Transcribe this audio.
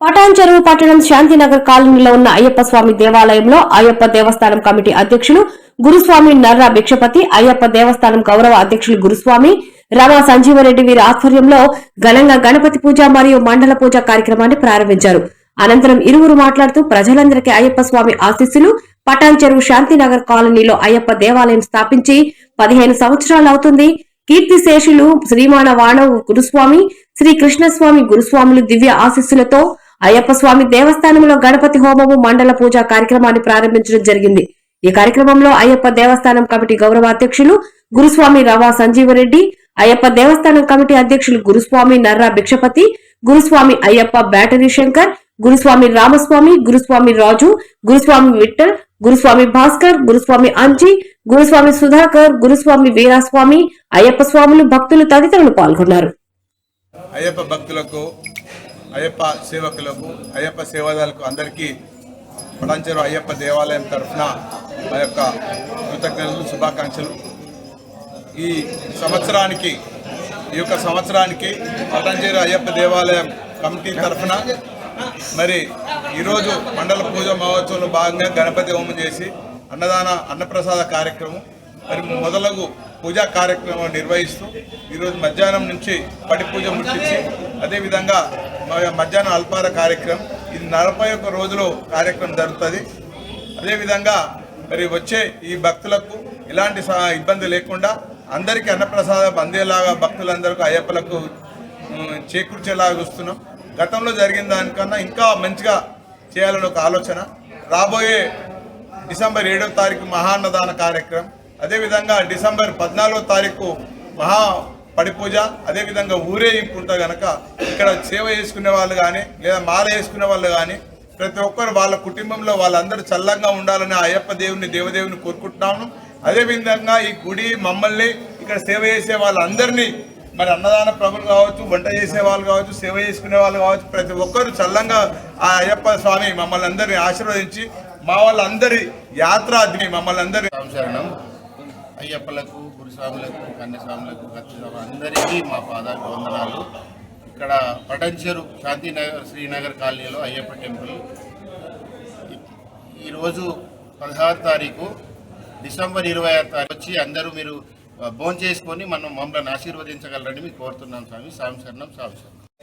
పటాన్చెరువు పట్టణం శాంతినగర్ కాలనీలో ఉన్న అయ్యప్ప స్వామి దేవాలయంలో అయ్యప్ప దేవస్థానం కమిటీ అధ్యక్షులు గురుస్వామి నర్రా భిక్షపతి అయ్యప్ప దేవస్థానం గౌరవ అధ్యక్షులు గురుస్వామి రమా సంజీవరెడ్డి వీరి ఆధ్వర్యంలో ఘనంగా గణపతి పూజ మరియు మండల పూజ కార్యక్రమాన్ని ప్రారంభించారు. అనంతరం ఇరువురు మాట్లాడుతూ ప్రజలందరికీ అయ్యప్ప స్వామి ఆశీస్సులు పటాన్చెరువు శాంతినగర్ కాలనీలో అయ్యప్ప దేవాలయం స్థాపించి పదిహేను సంవత్సరాలు అవుతుంది. కీర్తిశేషులు శ్రీమాన వాణవ గురుస్వామి శ్రీ కృష్ణస్వామి గురుస్వాములు దివ్య ఆశీస్సులతో అయ్యప్ప స్వామి దేవస్థానంలో గణపతి హోమము మండల పూజ కార్యక్రమాన్ని ప్రారంభించడం జరిగింది. ఈ కార్యక్రమంలో అయ్యప్ప దేవస్థానం కమిటీ గౌరవ అధ్యక్షులు గురుస్వామి రవా సంజీవరెడ్డి అయ్యప్ప దేవస్థానం కమిటీ అధ్యక్షులు గురుస్వామి నర్రా భిక్షపతి గురుస్వామి అయ్యప్ప బ్యాటరీ శంకర్ గురుస్వామి రామస్వామి గురుస్వామి రాజు గురుస్వామి విఠల్ గురుస్వామి భాస్కర్ గురుస్వామి అంజి గురుస్వామి సుధాకర్ గురుస్వామి వీరాస్వామి అయ్యప్ప స్వాములు భక్తులు తదితరులు పాల్గొన్నారు. అయ్యప్ప భక్తులకు అయ్యప్ప సేవకులకు అయ్యప్ప సేవాదాలకు అందరికీ పటాంచెరు అయ్యప్ప దేవాలయం తరఫున మా యొక్క కృతజ్ఞతలు శుభాకాంక్షలు. ఈ సంవత్సరానికి ఈ యొక్క సంవత్సరానికి పటాంచెరు అయ్యప్ప దేవాలయం కమిటీ తరఫున మరి ఈరోజు మండల పూజ మహోత్సవంలో భాగంగా గణపతి హోమం చేసి అన్నదాన అన్నప్రసాద కార్యక్రమం మరి మొదలగు పూజా కార్యక్రమం నిర్వహిస్తూ ఈరోజు మధ్యాహ్నం నుంచి పటి పూజ ముట్టించి అదేవిధంగా మధ్యాహ్నం అల్పార కార్యక్రమం. ఇది నలభై ఒక్క రోజులు కార్యక్రమం జరుగుతుంది. అదేవిధంగా మరి వచ్చే ఈ భక్తులకు ఎలాంటి ఇబ్బంది లేకుండా అందరికీ అన్నప్రసాదం అందేలాగా భక్తులందరికీ అయ్యప్పలకు చేకూర్చేలాగా చూస్తున్నాం. గతంలో జరిగిన దానికన్నా ఇంకా మంచిగా చేయాలని ఒక ఆలోచన. రాబోయే డిసెంబర్ ఏడవ తారీఖు మహాన్నదాన కార్యక్రమం. అదేవిధంగా డిసెంబర్ పద్నాలుగో తారీఖు మహా పడిపూజ అదేవిధంగా ఊరేగింపు ఉంటుంది కనుక ఇక్కడ సేవ చేసుకునే వాళ్ళు కానీ లేదా మాల వేసుకునే వాళ్ళు కానీ ప్రతి ఒక్కరు వాళ్ళ కుటుంబంలో వాళ్ళందరూ చల్లంగా ఉండాలని అయ్యప్ప దేవుని దేవదేవుని కోరుకుంటున్నాను అదేవిధంగా ఈ గుడి మమ్మల్ని ఇక్కడ సేవ చేసే వాళ్ళందరినీ మరి అన్నదాన ప్రభులు కావచ్చు వంట చేసే వాళ్ళు కావచ్చు సేవ చేసుకునే వాళ్ళు కావచ్చు ప్రతి ఒక్కరు చల్లంగా ఆ అయ్యప్ప స్వామి మమ్మల్ని అందరినీ ఆశీర్వదించి మా వాళ్ళందరి యాత్ర మమ్మల్ని అందరి అయ్యప్పలకు గురుస్వాములకు కన్యస్వాములకు కత్తిస్వామి అందరికీ మా పాదాలకు వందనాలు. ఇక్కడ పటంచెరు శాంతినగర్ శ్రీనగర్ కాలనీలో అయ్యప్ప టెంపుల్. ఈ- ఈరోజు పదహారు తారీఖు డిసెంబర్ ఇరవై ఆరు తారీఖు వచ్చి అందరూ మీరు భోంచేసుకొని మనం మమ్మల్ని ఆశీర్వదించగలరని మీకు కోరుతున్నాం స్వామి. స్వామి శరణం స్వామి శరణం.